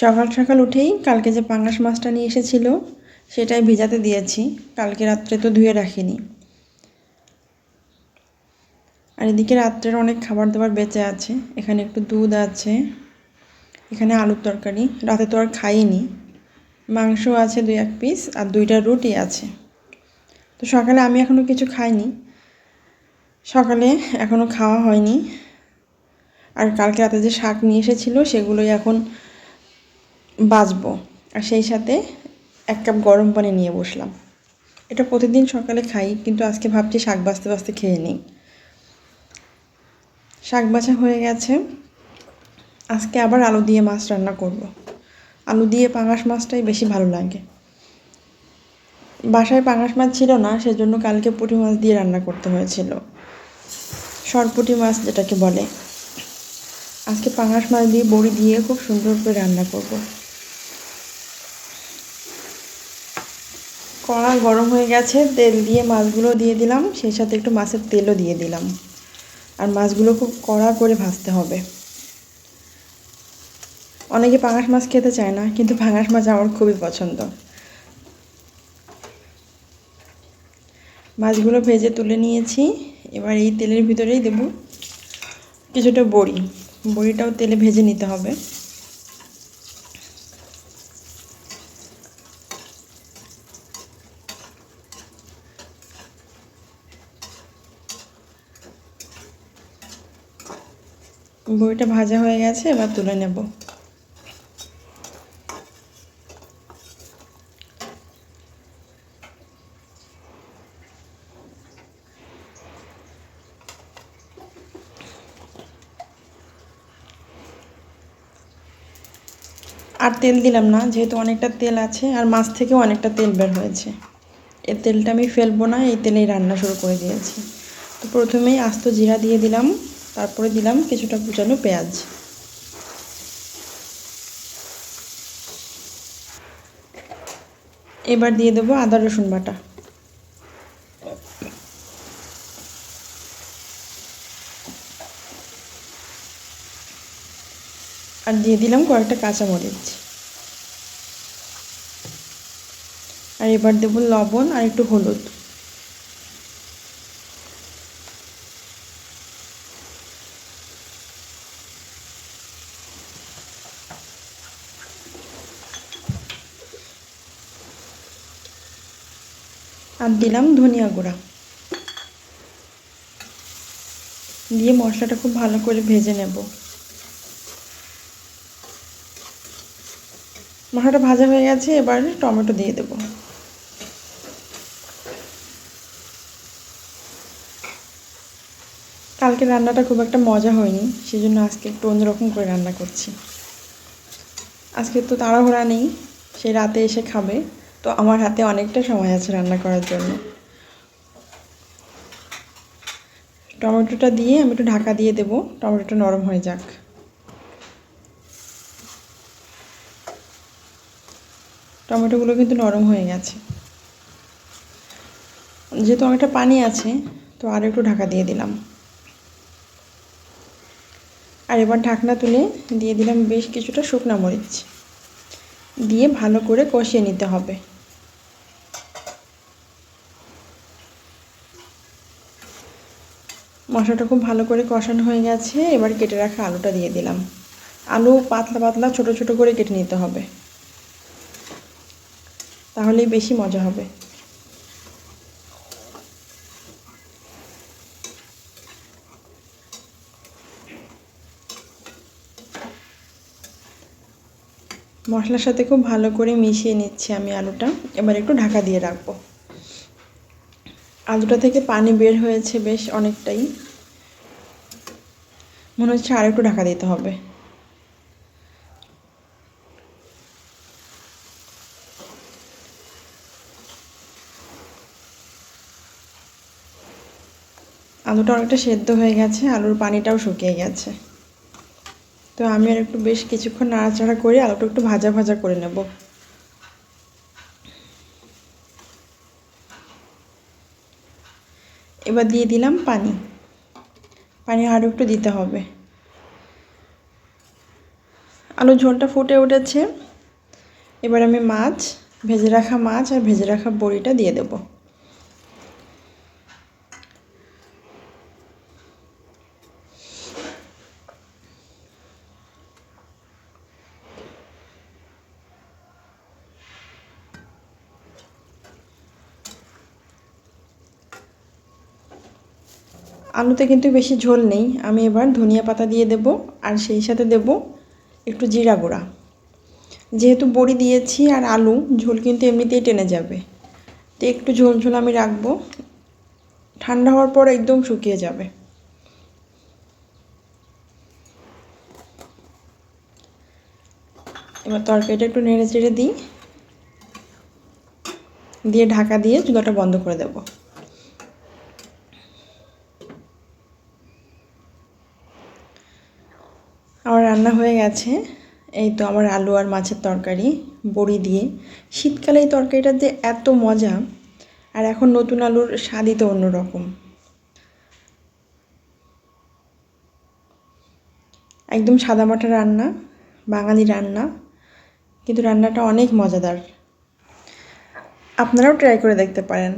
সকাল সকাল উঠেই কালকে যে পাঙ্গাস মাছটা নিয়ে এসেছিল, সেটাই ভিজাতে দিয়েছি। কালকে রাত্রে তো ধুয়ে রাখিনি। আর এদিকে রাত্রের অনেক খাবার দাবার বেঁচে আছে। এখানে একটু দুধ আছে, এখানে আলুর তরকারি। রাতে তো আর খাইনি। মাংস আছে দুই এক পিস আর দুইটা রুটি আছে। তো সকালে আমি এখনও কিছু খাইনি। সকালে এখনও খাওয়া হয়নি। আর কালকে রাতে যে শাক নিয়ে এসেছিল, সেগুলোই এখন বাজবো আর সেই সাথে এক কাপ গরম পানি নিয়ে বসলাম। এটা প্রতিদিন সকালে খাই, কিন্তু আজকে ভাবছি শাক বাঁচতে বাঁচতে খেয়ে নিই। শাক বাছা হয়ে গেছে। আজকে আবার আলু দিয়ে মাছ রান্না করব। আলু দিয়ে পাঙাশ মাছটাই বেশি ভালো লাগে। বাসায় পাঙাশ মাছ ছিল না, সেজন্য কালকে পুঁটি মাছ দিয়ে রান্না করতে হয়েছিল। সরপুটি মাছ যেটাকে বলে। আজকে পাঙাশ মাছ দিয়ে বড়ি দিয়ে খুব সুন্দর করে রান্না করব। কড়া গরম হয়ে গেছে, তেল দিয়ে মাছগুলো দিয়ে দিলাম, সেই সাথে একটু মাছের তেলও দিয়ে দিলাম। আর মাছগুলো খুব কড়া করে ভাজতে হবে। অনেকে পাঙাশ মাছ খেতে চায় না, কিন্তু পাঙাশ মাছ আমার খুবই পছন্দ। মাছগুলো ভেজে তুলে নিয়েছি, এবার এই তেলের ভিতরেই দেব কিছুটা বড়ি। বড়িটাও তেলে ভেজে নিতে হবে। বড়িটা ভাজা হয়ে গেছে, এবার তুলে নেব। আর তেল দিলাম না, যেহেতু অনেকটা তেল আছে, আর মাছ থেকেও অনেকটা তেল বের হয়েছে। এই তেলটা আমি ফেলব না, এই তেলেই রান্না শুরু করে দিয়েছি। তো প্রথমেই আস্ত জিরা দিয়ে দিলাম। তারপরে দিলাম কিছুটা কুচানো পেঁয়াজ। এবার দিয়ে দেবো আদা, রসুন বাটা। আর দিয়ে দিলাম কয়েকটা কাঁচামরিচ। আর এবার দেবো লবণ আর একটু হলুদ। আর দিলাম ধনিয়া গুঁড়া। দিয়ে মশলাটা খুব ভালো করে ভেজে নেব। মশলাটা ভাজা হয়ে গেছে, এবার টমেটো দিয়ে দেব। কালকে রান্নাটা খুব একটা মজা হয়নি সেই জন্য আজকে একটু অন্যরকম করে রান্না করছি। আজকে তো তাড়াহুড়া নেই, সে রাতে এসে খাবে। তো আমার হাতে অনেকটা সময় আছে রান্না করার জন্য। টমেটোটা দিয়ে আমি একটু ঢাকা দিয়ে দেবো, টমেটোটা নরম হয়ে যাক। টমেটোগুলো কিন্তু নরম হয়ে গেছে। যেহেতু অনেকটা পানি আছে, তো আর একটু ঢাকা দিয়ে দিলাম। আর এবার ঢাকনা তুলে দিয়ে দিলাম বেশ কিছুটা শুকনা মরিচ। দিয়ে ভালো করে কষিয়ে নিতে হবে। মশলাটা খুব ভালো করে কষানো হয়ে গেছে, এবার কেটে রাখা আলুটা দিয়ে দিলাম। আলু পাতলা পাতলা, ছোট ছোট করে কেটে নিতে হবে। তাহলেই বেশি মজা হবে। মশলার সাথে খুব ভালো করে মিশিয়ে নিচ্ছি আমি আলুটা। এবার একটু ঢাকা দিয়ে রাখব। আলুটা থেকে পানি বের হয়েছে বেশ অনেকটাই। মনে হচ্ছে আর একটু ঢাকা দিতে হবে। আলুটা অনেকটা সেদ্ধ হয়ে গেছে, আলুর পানিটাও শুকিয়ে গেছে। তো আমি আর একটু বেশ কিছুক্ষণ নাড়াচাড়া করে আলুটা একটু ভাজা ভাজা করে নেব। এবার দিয়ে দিলাম পানি। পানি আরও একটু দিতে হবে। আলু ঝোলটা ফুটে উঠেছে। এবার আমি মাছ, ভেজে রাখা মাছ আর ভেজে রাখা বড়িটা দিয়ে দেব। আলুতে কিন্তু বেশি ঝোল নেই। আমি এবার ধনিয়া পাতা দিয়ে দেব আর সেই সাথে দেব একটু জিরা গুঁড়া। যেহেতু বড়ি দিয়েছি আর আলু, ঝোল কিন্তু এমনিতেই টেনে যাবে। তো একটু ঝোল ঝোল আমি রাখব। ঠান্ডা হওয়ার পর একদম শুকিয়ে যাবে। এবার তরকারিটা একটু নেড়ে চেড়ে দিই। দিয়ে ঢাকা দিয়ে চুলাটা বন্ধ করে দেবো আমার রান্না হয়ে গেছে। এই তো আমার আলু আর মাছের তরকারি, বড়ি দিয়ে। শীতকালে এই তরকারিটা যে এত মজা, আর এখন নতুন আলুর স্বাদই তো অন্যরকম। একদম সাদামাটা রান্না, বাঙালি রান্না, কিন্তু রান্নাটা অনেক মজাদার। আপনারাও ট্রাই করে দেখতে পারেন।